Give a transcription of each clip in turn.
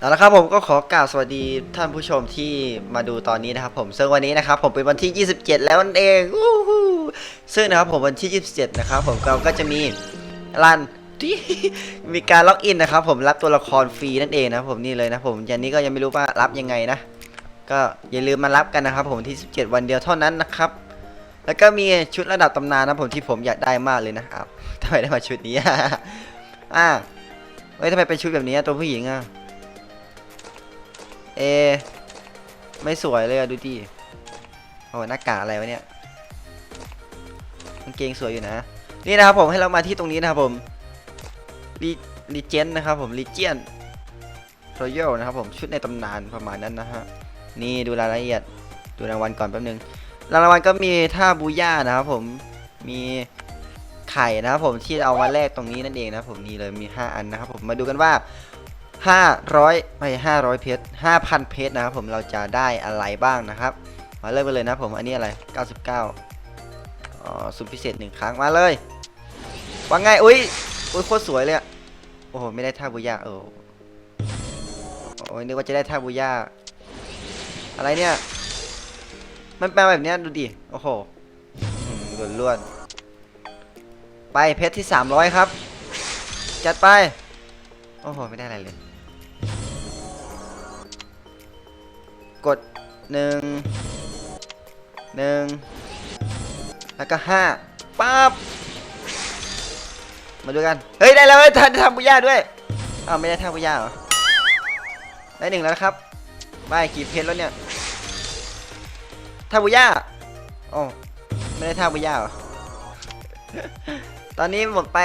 เอาละครับผมก็ขอกล่าวสวัสดีท่านผู้ชมที่มาดูตอนนี้นะครับผมซึ่งวันนี้นะครับผมเป็นวันที่ 27 แล้วนั่นเองซึ่งนะครับผมวันที่ 27 นะครับผมเราก็จะมีรันที่มีการล็อกอินนะครับผมรับตัวละครฟรีนั่นเองนะผมนี่เลยนะผมยันนี้ก็ยังไม่รู้ว่ารับยังไงนะ ก็อย่าลืมมารับกันนะครับผมที่ 17 วันเดียวเท่านั้นนะครับแล้วก็มีชุดระดับตำนานนะผมที่ผมอยากได้มากเลยนะครับทำไมได้มาชุดนี้อ่าเฮ้ยทำไมเป็นชุดแบบนี้ตัวผู้หญิงอะ เอ ไม่สวยเลยอะดูดิโอ้หน้ากากอะไรวะเนี่ยกางเกงสวยอยู่นะ นี่นะครับผมให้เรามาที่ตรงนี้นะครับผมรีรีเจนนะครับผมรีเจียนรอยัลนะครับผมชุดในตำนานประมาณนั้นนะฮะนี่ดูรายละเอียดดูรางวัลก่อนแป๊บนึงรางวัลก็มีท่าบูย่านะครับผมมีไข่นะครับผมที่เอามาแลกตรงนี้นั่นเองนะครับผมนี่เลยมี 5 อันนะครับผมมาดูกันว่า 500ไม่500 เพชร5,000 เพชรนะครับผมเราจะได้อะไรบ้างนะครับ มาเริ่มกันเลยนะผมอันนี้อะไร 99อ๋อสุ่มพิเศษหนึ่งครั้งมาเลยว่าไงอุ้ยอุ้ยโคตรสวยเลยอะโอ้โหไม่ได้ท่าบูย่าเออโอ้ยนึกว่าจะได้ท่าบูย่าอะไรเนี่ยมันแปลแบบเนี้ยดูดิโอ้โหล้วนล้วนไปเพชรที่ 300 ครับ จัดไป โอ้โห ไม่ได้อะไรเลย กดหนึ่งหนึ่งแล้วก็ห้าปั๊บมาดูกัน เฮ้ย ได้แล้วเฮ้ยทันทำบุญญาด้วยอ้าวไม่ได้ทำบุญญาเหรอ ได้หนึ่งแล้วครับไม่กี่เพชรแล้วเนี่ยทาบุย่าโอ้ไม่ได้ทาบุย่าเหรอ ตอนนี้หมดไป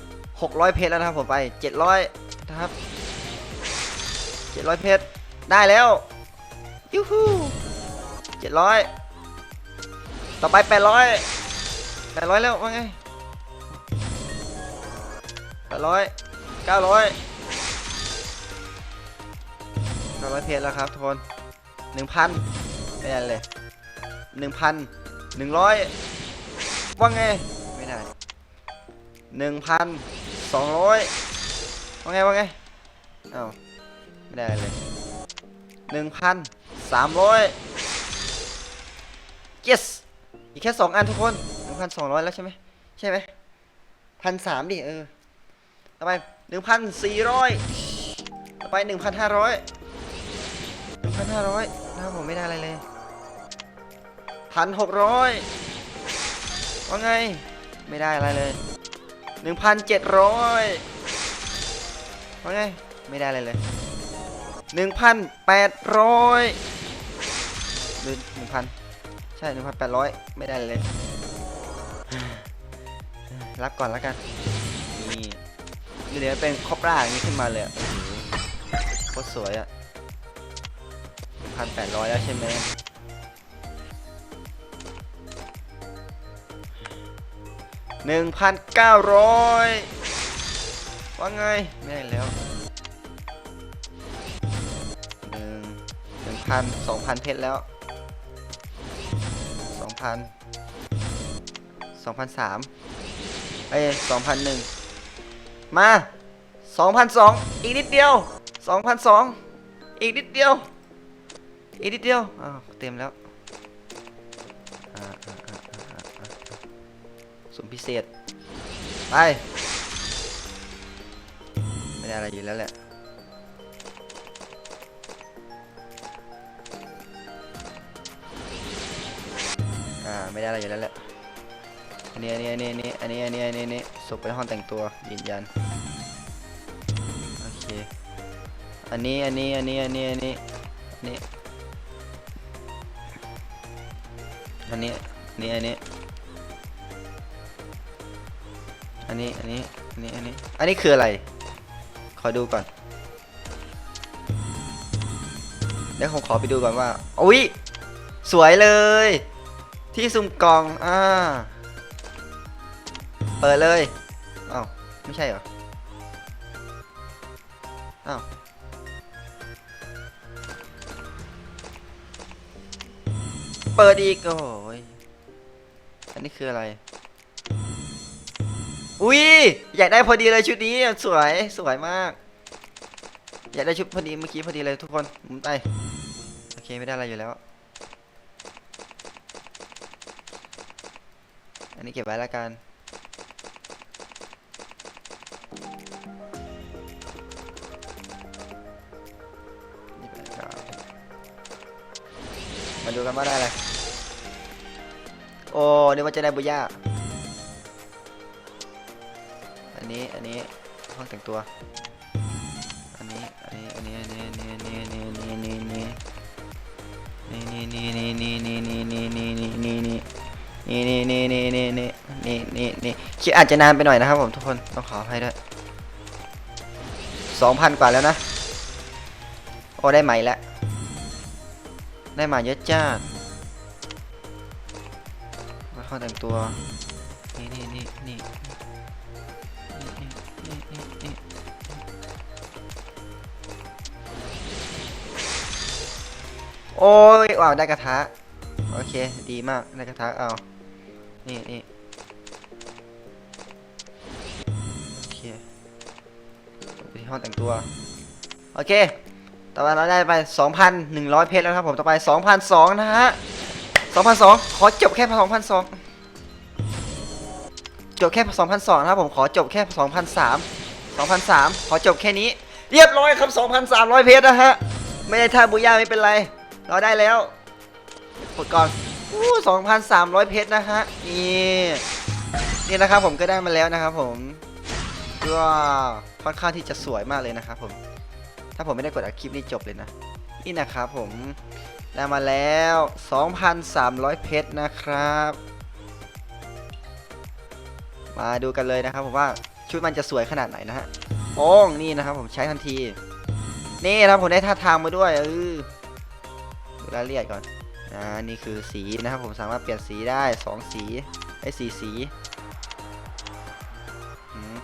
600 เพชรแล้วนะครับผมไป 700 นะครับ 700 เพชรได้แล้ว ยูฮูเจ็ดร้อยต่อไปแปดร้อยแปดร้อยแล้วว่าไงแปดร้อยเก้าร้อยเก้าร้อยเพจแล้วครับทุกคนหนึ่งพันไม่ได้เลยหนึ่งพันหนึ่งร้อยว่าไงไม่ได้หนึ่งพันสองร้อยว่าไงว่าไงอ้าวไม่ได้เลยหนึ่งพัน สามร้อย yes อีกแค่สองอันทุกคนหนึ่งพันสองร้อยแล้วใช่ไหมใช่ไหมพันสามดิเออต่อไปหนึ่งพันสี่ร้อยต่อไปหนึ่งพันห้าร้อยหนึ่งพันห้าร้อยนะครับผมไม่ได้อะไรเลยพันหกร้อยว่าไง ไม่ได้อะไรเลยหนึ่งพันเจ็ดร้อยว่าไง ไม่ได้อะไรเลย หนึ่งพันแปดร้อยหรือหนึ่งพันใช่หนึ่งพันแปดร้อยไม่ได้เลย รับก่อนแล้วกัน นี่เดี๋ยวเป็นคอบร่าอย่างนี้ขึ้นมาเลยโอ้โหโคตรสวยอะพันแปดร้อยแล้วใช่ไหมหนึ่งพันเก้าร้อยว่าไง ไม่ได้แล้ว พันสองพันเพชรแล้วสองพันสองพันสามเอ้สองพันหนึ่งมาสองพันสองอีกนิดเดียวสองพันสองอีกนิดเดียว อีกนิดเดียวอ้าวเต็มแล้วอ่าอ่าอ่าอ่าอ่าสุ่มพิเศษ ไป ไม่ได้อะไรอยู่แล้วแหละ อ่าไม่ได้อะไรอยู่แล้วแหละอันนี้อันนี้อันนี้อันนี้อันนี้อันนี้อันนี้ส่งไปห้องแต่งตัวยืนยันโอเคอันนี้อันนี้อันนี้อันนี้อันนี้อันนี้อันนี้อันนี้อันนี้อันนี้อันนี้อันนี้อันนี้อันนี้คืออะไร ขอดูก่อนเดี๋ยวผมขอไปดูก่อนว่าอุ้ยสวยเลย ที่ซุ่มกล่อง อ่า เปิดเลยอ้าวไม่ใช่เหรอ อ้าว เปิดอีก โอ้ย อันนี้คืออะไร อุ้ย อยากได้พอดีเลยชุดนี้ สวย สวยมาก อยากได้ชุดพอดีเมื่อกี้พอดีเลยทุกคนมุนไป โอเคไม่ได้อะไรอยู่แล้ว อันนี้เก็บไว้แล้วกันมาดูกันว่าได้อะไร โอ้เดี๋ยวมันจะได้บุย่าอันนี้ อันนี้ ห้องแต่งตัว อันนี้ อันนี้ อันนี้ อันนี้ อันนี้ อันนี้ อันนี้ อันนี้ อันนี้นี่นี่นี่นี่นี่นี่นี่นี่นี่นี่นี่นี่นี่นี่นี่นี่นี่นี่นี่ นี่นี่นี่นี่นี่นี่นี่นี่คลิปอาจจะนานไปหน่อยนะครับผมทุกคนต้องขออภัยด้วยสองพันกว่าแล้วนะ โอ้ได้ใหม่แล้ว ได้มาเยอะจ้ามาเข้าแต่งตัว นี่นี่นี่นี่นี่นี่นี่นี่โอ้ยว้าวได้กระทะ โอเค ดีมากได้กระทะเอา นี่นี่โอเคไปที่ห้องแต่งตัว โอเค ต่อไปเราได้ไป 2,100 เพชรแล้วครับผม ต่อไป 2,200 นะฮะ 2,200 ขอจบแค่ 2,200 จบแค่ 2,200 นะครับผม ขอจบแค่ 2,300 2,300 ขอจบแค่นี้ เรียบร้อยครับ 2,300 เพชรนะฮะ ไม่ได้ท่าบุย่าไม่เป็นไร เราได้แล้ว กดก่อนอู้2,300เพชรนะฮะ นี่นี่นะครับผมก็ได้มาแล้วนะครับผมก็ค่อนข้างที่จะสวยมากเลยนะครับผม ถ้าผมไม่ได้กดอัดคลิปนี้จบเลยนะ นี่นะครับผมได้มาแล้ว 2,300 เพชรนะครับ มาดูกันเลยนะครับผมว่าชุดมันจะสวยขนาดไหนนะฮะโป้งนี่นะครับผมใช้ทันที นี่นะผมได้ท่าทางมาด้วยเออดูรายละเอียดก่อน อ่านี่คือสีนะครับผมสามารถเปลี่ยนสีได้สองสีไอ้สีสีอืม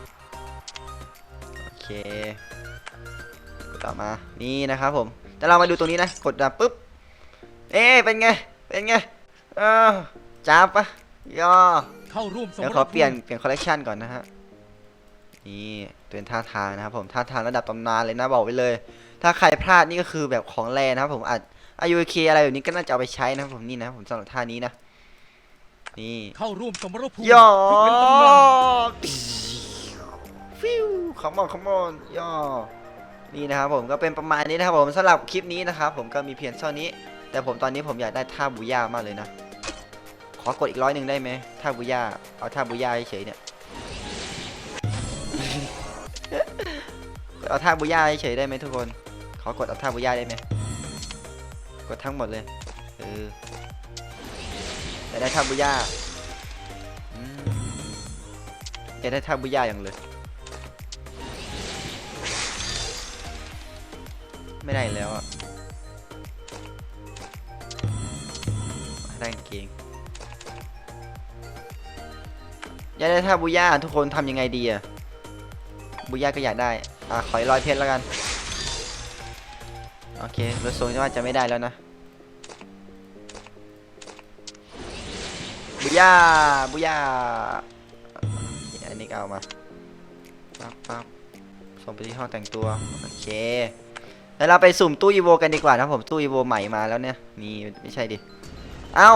โอเคกดต่อมานี่นะครับผม แต่เรามาดูตรงนี้นะกดดับปุ๊บเอ๊ะเป็นไงเป็นไงเออจ้าบปะย่อเข้าร่วมสมเดี๋ยวรขอภูมิเปลี่ยนเปลี่ยนคอลเลกชันก่อนนะฮะนี่เป็นท่าทางนะครับผมท่าทางระดับตำนานเลยนะบอกไว้เลย ถ้าใครพลาดนี่ก็คือแบบของแรนะครับผมอาจ อายุเคอะไรแบบนี้ก็น่าจะเอาไปใช้นะครับผมนี่นะผมสำหรับท่านี้นะ นี่เข้าร่วมสมรภูมิย่อเพื่อเป็นตำนานฟิวคอมอนคอมอนย่อนี่นะครับผมก็เป็นประมาณนี้นะครับผมสำหรับคลิปนี้นะครับผมก็มีเพียงเท่านี้ แต่ผมตอนนี้ผมอยากได้ท่าบูย่ามากเลยนะขอกดอีกร้อยหนึ่งได้ไหมท่าบูย่าเอาท่าบูย่าเฉยๆเนี่ยเอาท่าบูย่าเฉยๆได้ไหมทุกคน ขอกดเอาท่าบูย่าได้ไหม กดทั้งหมดเลยเอออยากได้ท่าบูย่าอืมอยากได้ท่าบูย่าอย่างเลย ไม่ได้อีกแล้วอะได้เกงอยากได้ท่าบูย่าทุกคนทำยังไงดีอะบูย่าก็อยากได้ อะขอร้อยเพชรแล้วกัน โอเครถทรงจะว่าจะไม่ได้แล้วนะบูย่าบูย่าอันนี้เอามาปั๊บปั๊บส่งไปที่ห้องแต่งตัวโอเคแล้วเราไปสุ่มตู้อีโวกันดีกว่านะครับผมตู้อีโวใหม่มาแล้วเนี่ยนี่ไม่ใช่ดิเอ้า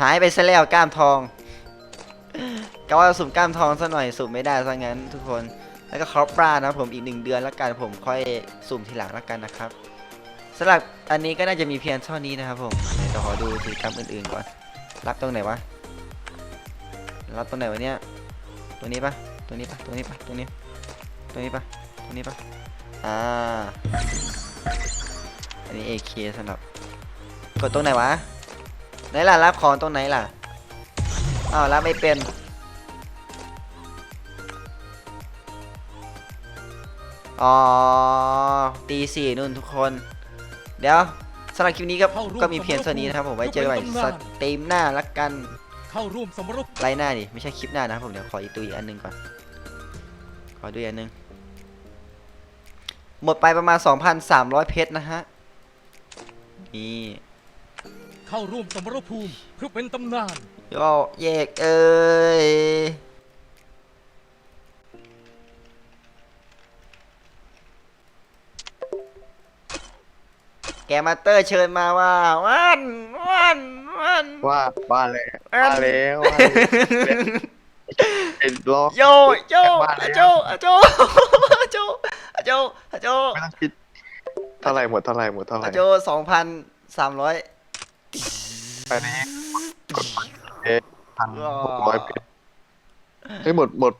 หายไปซะแล้วก้ามทองก็ว่าสุ่มก้ามทองซะหน่อยสุ่มไม่ได้ซะงั้นทุกคน แล้วก็ครอปปรานะครับผมอีกหนึ่งเดือนแล้วกันผมค่อยสุ่มทีหลังแล้วกันนะครับสำหรับอันนี้ก็น่าจะมีเพียงเท่านี้นะครับผมเดี๋ยวขอดูกิจกรรมอื่นๆก่อน รับตรงไหนวะ รับตรงไหนวะเนี่ยตรงนี้ปะตรงนี้ปะตรงนี้ปะตรงนี้ ตรงนี้ปะตรงนี้ปะอ่า อันนี้ AK สำหรับ กดตรงไหนวะ ไหนล่ะรับของตรงไหนล่ะ อ้าวรับไม่เป็น อ๋อตีสี่นู่นทุกคน เดี๋ยวสำหรับคลิปนี้ก็เข้าร่วมก็มีเพียงเท่านี้นะครับผมไว้เจอกันใหม่เป็นตำสนานตรีมหน้าละกันเข้าร่วมสมรภูมิไลน์หน้าดิไม่ใช่คลิปหน้านะครับผมเดี๋ยวขออีกตัวอีกอันหนึงก่อนขอดูอีกอันหนึงหมดไปประมาณ 2,300 เพชรนะฮะนี่เข้าร่วมสมรภูมิเพื่อเป็นตำนานโยเยกเอ้ย แกมาเตอร์เชิญมาว่าวันวันวันว่าบ้านเลยเอิ่มบ้านแล้วว่าแล้วเป็นรอบโยโยบ้านอะแล้วโจอะโจอะโจอะโจอะโจไม่ต้องคิดเท่าไหร่หมดเท่าไหร่หมดเท่าไหร่อะโจสองพันสามร้อยอันนี้เอ๊ะพันหกร้อยเพชรเฮ้ยหมดหมด